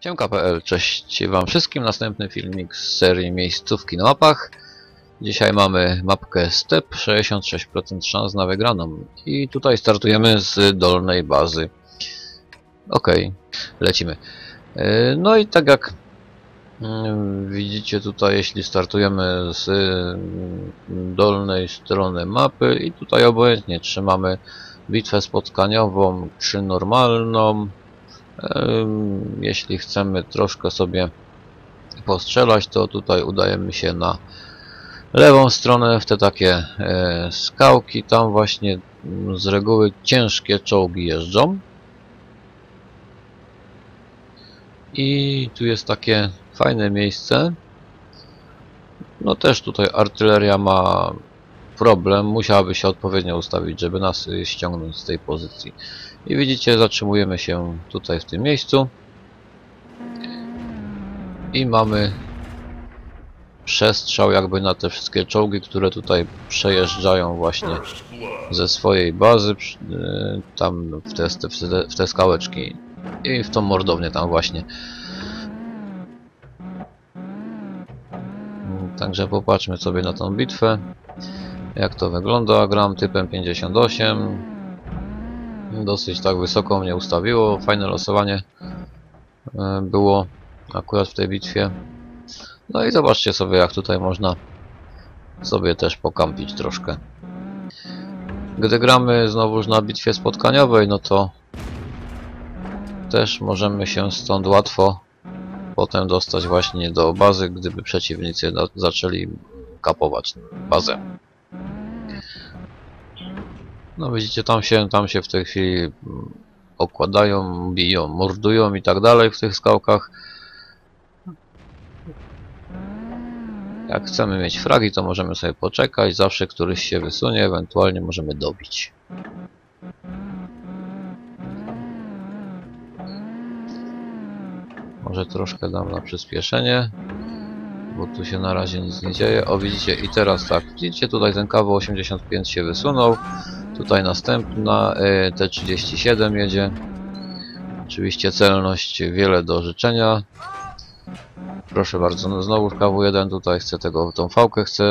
Siemka.pl, cześć wam wszystkim, następny filmik z serii miejscówki na mapach. Dzisiaj mamy mapkę STEP, 66% szans na wygraną i tutaj startujemy z dolnej bazy. Ok, lecimy. Yy, No i tak jak mm, widzicie tutaj, jeśli startujemy z mm, dolnej strony mapy i tutaj obojętnie trzymamy bitwę spotkaniową czy normalną, Jeśli chcemy troszkę sobie postrzelać, to tutaj udajemy się na lewą stronę, w te takie e, skałki. Tam właśnie mm, z reguły ciężkie czołgi jeżdżą. I tu jest takie fajne miejsce. No też tutaj artyleria ma problem, musiałaby się odpowiednio ustawić, żeby nas y, ściągnąć z tej pozycji. I widzicie, zatrzymujemy się tutaj w tym miejscu. I mamy przestrzał jakby na te wszystkie czołgi, które tutaj przejeżdżają właśnie ze swojej bazy y, tam w te, w te, skałeczki i w tą mordownię tam właśnie. Także popatrzmy sobie na tą bitwę. Jak to wygląda? Gram typem 58. Dosyć tak wysoko mnie ustawiło. Fajne losowanie e, było akurat w tej bitwie. No i zobaczcie sobie jak tutaj można sobie też pokampić troszkę. Gdy gramy znowuż na bitwie spotkaniowej, no to też możemy się stąd łatwo potem dostać właśnie do bazy, gdyby przeciwnicy zaczęli kapować bazę. No widzicie, tam się, tam się w tej chwili okładają, biją, mordują i tak dalej w tych skałkach. Jak chcemy mieć fragi, to możemy sobie poczekać, zawsze któryś się wysunie, ewentualnie możemy dobić. Może troszkę dam na przyspieszenie, bo tu się na razie nic nie dzieje. O widzicie, i teraz tak, widzicie tutaj ten kawał 85 się wysunął. Tutaj następna y, T37 jedzie. Oczywiście celność wiele do życzenia. Proszę bardzo, no znowu KW1 tutaj chce tego, tą fałkę chce,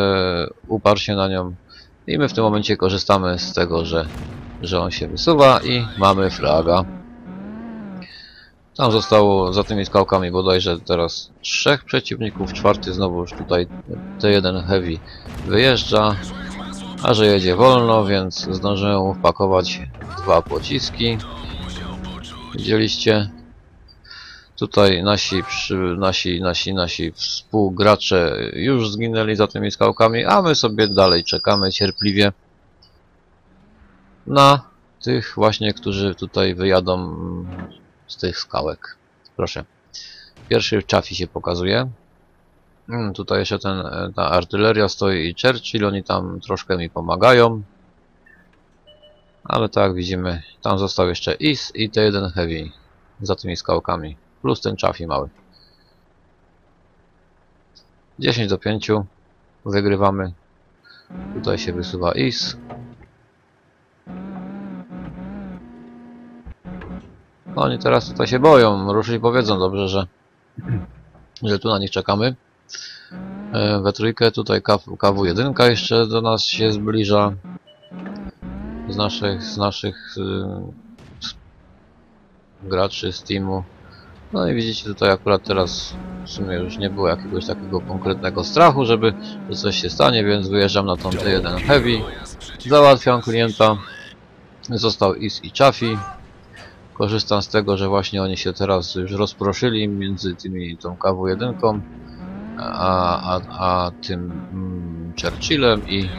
uparł się na nią. I my w tym momencie korzystamy z tego, że, że on się wysuwa i mamy flaga. Tam zostało za tymi skałkami bodajże teraz trzech przeciwników, czwarty znowu już tutaj T1 Heavy wyjeżdża. A że jedzie wolno, więc zdążyłem wpakować dwa pociski. Widzieliście? Tutaj nasi, przy, nasi, nasi, nasi współgracze już zginęli za tymi skałkami, a my sobie dalej czekamy cierpliwie na tych właśnie, którzy tutaj wyjadą z tych skałek. Proszę. Pierwszy Chafi się pokazuje. Mm, tutaj jeszcze ten, e, ta artyleria stoi i Churchill, oni tam troszkę mi pomagają. Ale tak widzimy, tam został jeszcze IS i T1 Heavy za tymi skałkami. Plus ten Chafi mały. 10 do 5 wygrywamy. Tutaj się wysuwa IS. Oni teraz tutaj się boją. Ruszyli powiedzą dobrze, że, że tu na nich czekamy. E, We trójkę tutaj KW1 jeszcze do nas się zbliża z naszych, z naszych y, graczy z teamu. No i widzicie tutaj akurat teraz w sumie już nie było jakiegoś takiego konkretnego strachu, żeby że coś się stanie, więc wyjeżdżam na tą T1 Heavy. Załatwiam klienta. Został Is i Chafi. Korzystam z tego, że właśnie oni się teraz już rozproszyli między tymi tą KW1 a, a, a tym mm, Churchillem i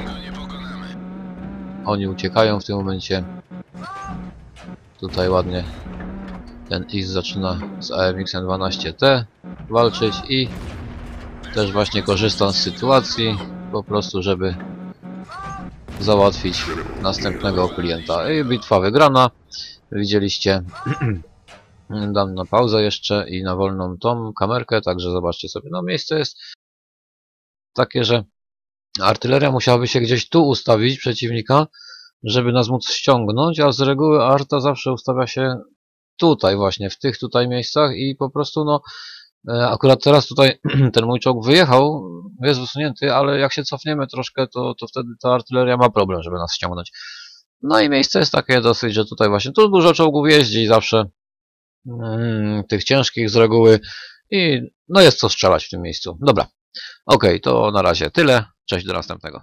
oni uciekają w tym momencie. Tutaj ładnie ten X zaczyna z AMX-em 12T walczyć i też właśnie korzystam z sytuacji po prostu, żeby załatwić następnego klienta. I bitwa wygrana. Widzieliście dam na pauzę jeszcze i na wolną tą kamerkę, także zobaczcie sobie. No miejsce jest takie, że artyleria musiałaby się gdzieś tu ustawić przeciwnika, żeby nas móc ściągnąć, a z reguły arta zawsze ustawia się tutaj właśnie, w tych tutaj miejscach i po prostu no e, akurat teraz tutaj ten mój czołg wyjechał, jest wysunięty, ale jak się cofniemy troszkę, to, to wtedy ta artyleria ma problem, żeby nas ściągnąć. No i miejsce jest takie dosyć, że tutaj właśnie, tu dużo czołgów jeździ zawsze, mm, tych ciężkich z reguły i no jest co strzelać w tym miejscu. Dobra, ok, to na razie tyle, cześć do następnego.